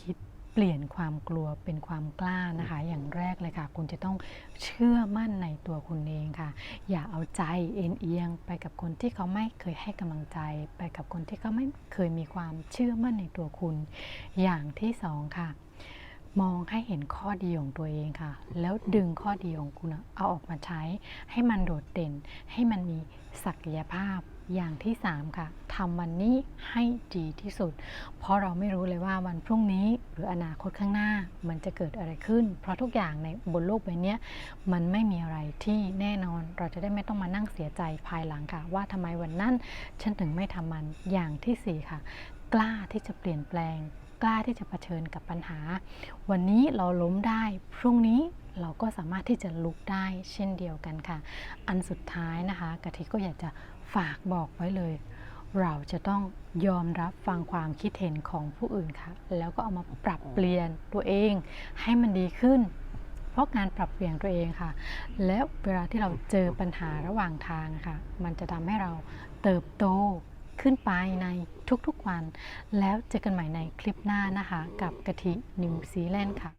คิดเปลี่ยนความกลัวเป็นความกล้านะคะ อย่างแรกเลยค่ะ คุณจะต้องเชื่อมั่นในตัวคุณเองค่ะ อย่าเอาใจเอ็นเอียง ไปกับคนที่เขาไม่เคยให้กำลังใจ ไปกับคนที่เขาไม่เคยมีความเชื่อมั่นในตัวคุณ อย่างที่สองค่ะ มองให้เห็นข้อดีของตัวเองค่ะ แล้วดึงข้อดีของคุณเอาออกมาใช้ ให้มันโดดเด่น ให้มันมีศักยภาพอย่างที่ 3 ค่ะทำวันนี้ให้ดีที่สุด เพราะเราไม่รู้เลยว่าวันพรุ่งนี้หรืออนาคตข้างหน้ามันจะเกิดอะไรขึ้น เพราะทุกอย่างในบนโลกใบนี้มันไม่มีอะไรที่แน่นอนเราจะได้ไม่ต้องมานั่งเสียใจภายหลังค่ะ ว่าทำไมวันนั้นฉันถึงไม่ทำมันอย่างทีสี่4 ค่ะ กล้าที่จะเปลี่ยนแปลง กล้าที่จะเผชิญกับปัญหา วันนี้เราล้มได้ พรุ่งนี้เราก็สามารถที่จะลุกได้เช่นเดียวกันค่ะ อันสุดท้ายนะคะกะทิก็อยากจะฝากบอกไว้เลย เราจะต้องยอมรับฟังความคิดเห็นของผู้อื่นค่ะ แล้วก็เอามาปรับเปลี่ยนตัวเอง ให้มันดีขึ้น เพราะการปรับเปลี่ยนตัวเองค่ะ แล้วเวลาที่เราเจอปัญหาระหว่างทางค่ะ มันจะทำให้เราเติบโต ขึ้นไปในทุกๆวัน แล้วเจอกันใหม่ในคลิปหน้านะคะ กับกะทินิวซีแลนด์ค่ะ